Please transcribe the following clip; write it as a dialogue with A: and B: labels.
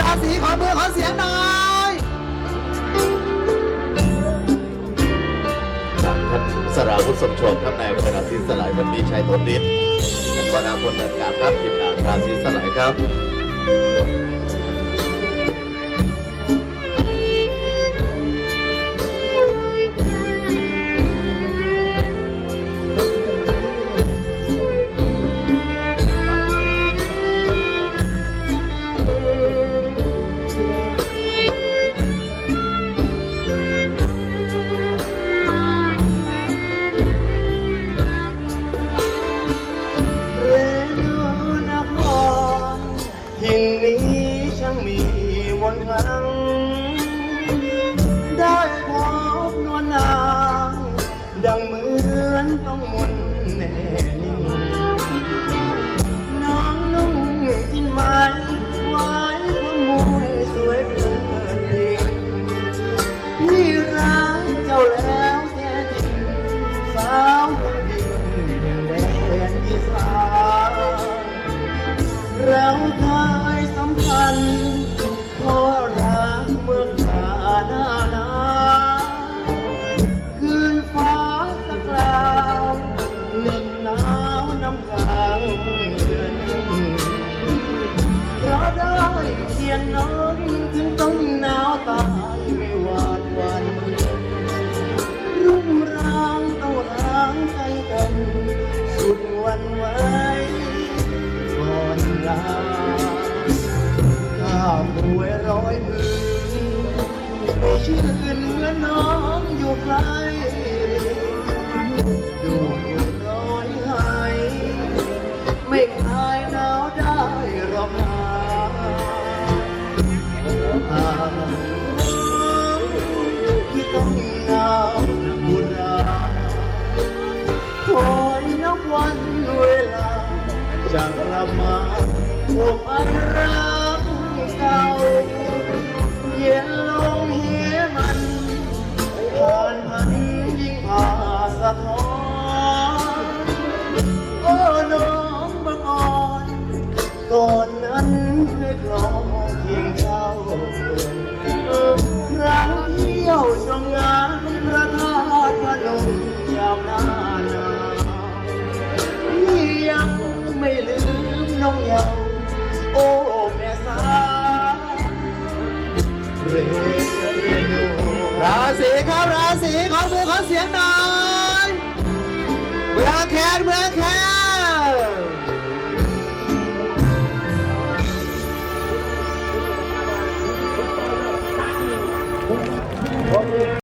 A: ราศีขอมือขอเสียงหน่อย
B: ท่านสราวุฒิสมโชมครับนายอำเภอราศีสลายวันนี้ชัยตนนิดท่านวนาพลเดินการครับทีมงานราศีสลายครับ
C: ดังเหมือนต้องมนแน่นิ่ง ใจกันสุดวันไว้ก่อนลาข้าป่วยร้อยมือไม่ชื่นเหมื่อนน้อง พบอันรักเก่าเย็นลงเหียมันผ่านพันยิ่งผ่าสะท้อนโอ้น้องบางอ่อนก่อนนั้นเคยครองเพียงเจ้าครั้งเที่ยวชมงานพระธาตุพนมยามหน้าหนาวยังไม่ลืมน้องยาว
A: ครับราศีขอมือขอเสียงหน่อย